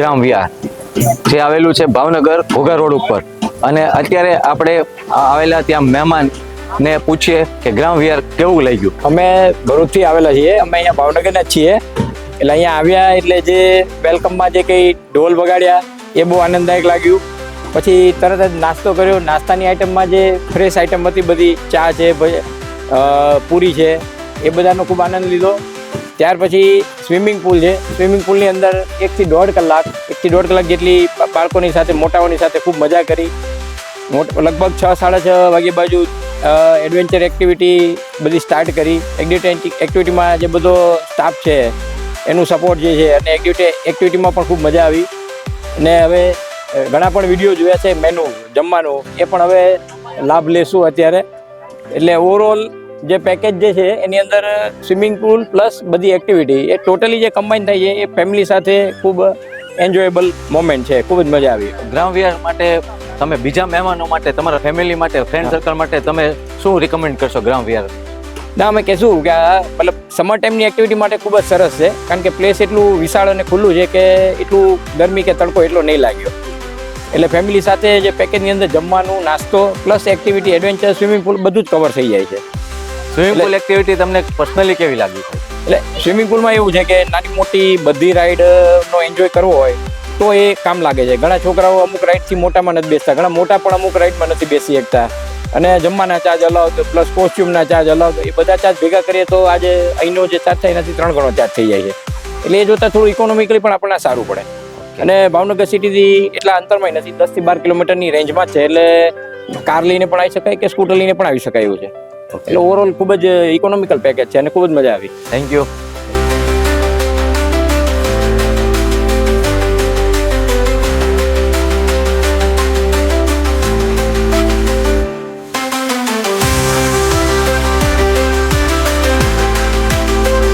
ગ્રામ વિહાર જે આવેલું છે ભાવનગર ઘોઘા રોડ ઉપર. અને અત્યારે આપણે આવેલા ત્યાં મહેમાન ને પૂછીએ કે ગ્રામ વિહાર કેવું લઈ ગયું અમે ભરૂચથી આવેલા છીએ, અમે અહીંયા ભાવનગરના છીએ. એટલે અહીંયા આવ્યા એટલે જે વેલકમમાં જે કંઈ ઢોલ વગાડ્યા, એ બહુ આનંદદાયક લાગ્યું. પછી તરત જ નાસ્તો કર્યો. નાસ્તાની આઈટમમાં જે ફ્રેશ આઈટમ હતી બધી, ચા છે પૂરી છે, એ બધાનો ખૂબ આનંદ લીધો. ત્યાર પછી સ્વિમિંગ પુલ છે. સ્વિમિંગ પુલની અંદર એકથી દોઢ કલાક, એકથી દોઢ કલાક જેટલી બાળકોની સાથે, મોટાઓની સાથે ખૂબ મજા કરી. લગભગ છ, સાડા છ વાગ્યા બાજુ એડવેન્ચર એક્ટિવિટી બધી સ્ટાર્ટ કરી. એક્ટિવિટી એક્ટિવિટીમાં જે બધો સ્ટાફ છે, એનું સપોર્ટ જે છે, અને એક્ટિવિટી એક્ટિવિટીમાં પણ ખૂબ મજા આવી. અને હવે ઘણા પણ વીડિયો જોયા છે મેનુ જમવાનું. એ પણ હવે લાભ લેશું અત્યારે. એટલે ઓવરઓલ જે પેકેજ જે છે એની અંદર સ્વિમિંગ પુલ પ્લસ બધી એક્ટિવિટી એ ટોટલી જે કમ્બાઈન થાય છે એ ફેમિલી સાથે ખૂબ એન્જોયેબલ મોમેન્ટ છે. ખૂબ જ મજા આવી. ગ્રામ વિહાર માટે તમે બીજા મહેમાનો માટે તમારા ફેમિલી માટે ફ્રેન્ડ સર્કલ માટે તમે શું રિકમેન્ડ કરશો ગ્રામ વિહાર ના અમે કહેશું કે આ મતલબ સમર ટાઈમની એક્ટિવિટી માટે ખૂબ જ સરસ છે. કારણ કે પ્લેસ એટલું વિશાળ અને ખુલ્લું છે કે એટલું ગરમી કે તડકો એટલો નહીં લાગ્યો. એટલે ફેમિલી સાથે જે પેકેજની અંદર જમવાનું નાસ્તો plus activity adventure swimming pool બધું જ કવર થઈ જાય છે. સ્વિમિંગ પુલ એક્ટિવિટી તમને પર્સનલી કેવી લાગી? એટલે સ્વિમિંગ પુલમાં એવું છે કે નાની મોટી બધી રાઈડનો એન્જોય કરવો હોય તો એ કામ લાગે છે. ઘણા છોકરાઓ અમુક રાઈડથી મોટામાં નથી બેસતા ઘણા મોટા પણ અમુક રાઈડમાં નથી બેસી શકતા. અને જમવાના ચાર્જ અલાવ પ્લસ કોસ્ટ્યુમના ચાર્જ અલાવ એ બધા ચાર્જ ભેગા કરીએ તો આજે અહીંનો જે ચાર્જ થાય એનાથી ત્રણ ગણો ચાર્જ થઈ જાય છે. એટલે એ જોતાં થોડું ઇકોનોમિકલી પણ આપણને સારું પડે. અને ભાવનગર સિટીથી એટલા અંતરમાં નથી દસથી બાર કિલોમીટરની રેન્જમાં છે એટલે કાર લઈને પણ આવી શકાય કે સ્કૂટર લઈને પણ આવી શકાય એવું છે. એટલે ઓવરઓલ ખૂબ જ ઇકોનોમિકલ પેકેજ છે અને ખૂબ જ મજા આવી. Thank you